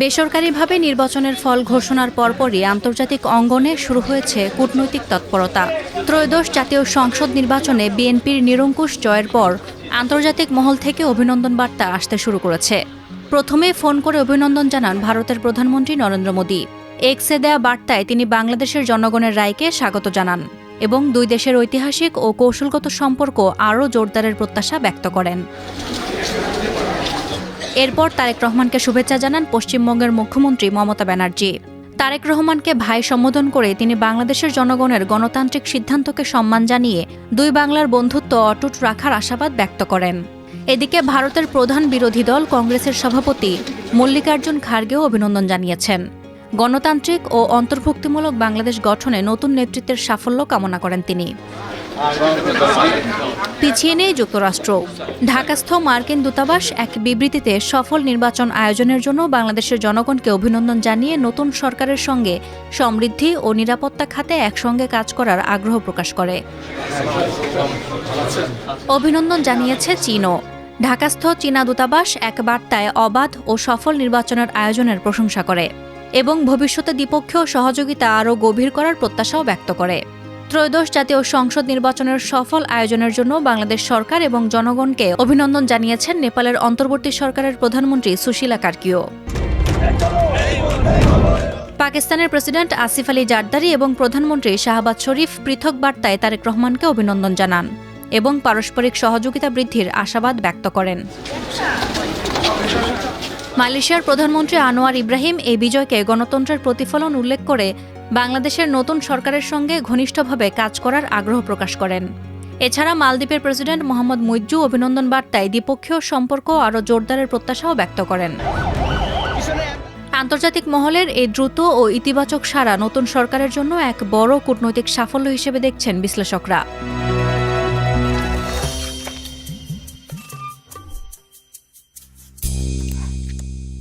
বেসরকারিভাবে নির্বাচনের ফল ঘোষণার পরপরই আন্তর্জাতিক অঙ্গনে শুরু হয়েছে কূটনৈতিক তৎপরতা। ত্রয়োদশ জাতীয় সংসদ নির্বাচনে বিএনপির নিরঙ্কুশ জয়ের পর আন্তর্জাতিক মহল থেকে অভিনন্দন বার্তা আসতে শুরু করেছে। প্রথমে ফোন করে অভিনন্দন জানান ভারতের প্রধানমন্ত্রী নরেন্দ্র মোদী। এক্সে দেয়া বার্তায় তিনি বাংলাদেশের জনগণের রায়কে স্বাগত জানান এবং দুই দেশের ঐতিহাসিক ও কৌশলগত সম্পর্ক আরও জোরদারের প্রত্যাশা ব্যক্ত করেন। এরপর তারেক রহমানকে শুভেচ্ছা জানান পশ্চিমবঙ্গের মুখ্যমন্ত্রী মমতা ব্যানার্জি। তারেক রহমানকে ভাই সম্বোধন করে তিনি বাংলাদেশের জনগণের গণতান্ত্রিক সিদ্ধান্তকে সম্মান জানিয়ে দুই বাংলার বন্ধুত্ব অটুট রাখার আশাবাদ ব্যক্ত করেন। এদিকে ভারতের প্রধান বিরোধী দল কংগ্রেসের সভাপতি মল্লিকার্জুন খার্গেও অভিনন্দন জানিয়েছেন। গণতান্ত্রিক ও অন্তর্ভুক্তিমূলক বাংলাদেশ গঠনে নতুন নেতৃত্বের সাফল্য কামনা করেন তিনি। পিছিয়ে নেই যুক্তরাষ্ট্র। ঢাকাস্থ মার্কিন দূতাবাস এক বিবৃতিতে সফল নির্বাচন আয়োজনের জন্য বাংলাদেশের জনগণকে অভিনন্দন জানিয়ে নতুন সরকারের সঙ্গে সমৃদ্ধি ও নিরাপত্তা খাতে একসঙ্গে কাজ করার আগ্রহ প্রকাশ করে। অভিনন্দন জানিয়েছে চীনও। ঢাকাস্থ চীনা দূতাবাস এক বার্তায় অবাধ ও সফল নির্বাচনের আয়োজনের প্রশংসা করে এবং ভবিষ্যতে দ্বিপক্ষীয় সহযোগিতা আরও গভীর করার প্রত্যাশাও ব্যক্ত করে। ত্রয়োদশ জাতীয় সংসদ নির্বাচনের সফল আয়োজনের জন্য বাংলাদেশ সরকার এবং জনগণকে অভিনন্দন জানিয়েছেন নেপালের অন্তর্বর্তী সরকারের প্রধানমন্ত্রী সুশীলা কার্কিও। পাকিস্তানের প্রেসিডেন্ট আসিফ আলী জারদারি এবং প্রধানমন্ত্রী শাহবাজ শরীফ পৃথক বার্তায় তারেক রহমানকে অভিনন্দন জানান এবং পারস্পরিক সহযোগিতা বৃদ্ধির আশাবাদ ব্যক্ত করেন। মালয়েশিয়ার প্রধানমন্ত্রী আনোয়ার ইব্রাহিম এই বিজয়কে গণতন্ত্রের প্রতিফলন উল্লেখ করে বাংলাদেশের নতুন সরকারের সঙ্গে ঘনিষ্ঠভাবে কাজ করার আগ্রহ প্রকাশ করেন। এছাড়া মালদ্বীপের প্রেসিডেন্ট মোহাম্মদ মুইজ্জু অভিনন্দন বার্তায় দ্বিপক্ষীয় সম্পর্ক আরও জোরদারের প্রত্যাশাও ব্যক্ত করেন। আন্তর্জাতিক মহলের এই দ্রুত ও ইতিবাচক সাড়া নতুন সরকারের জন্য এক বড় কূটনৈতিক সাফল্য হিসেবে দেখছেন বিশ্লেষকরা।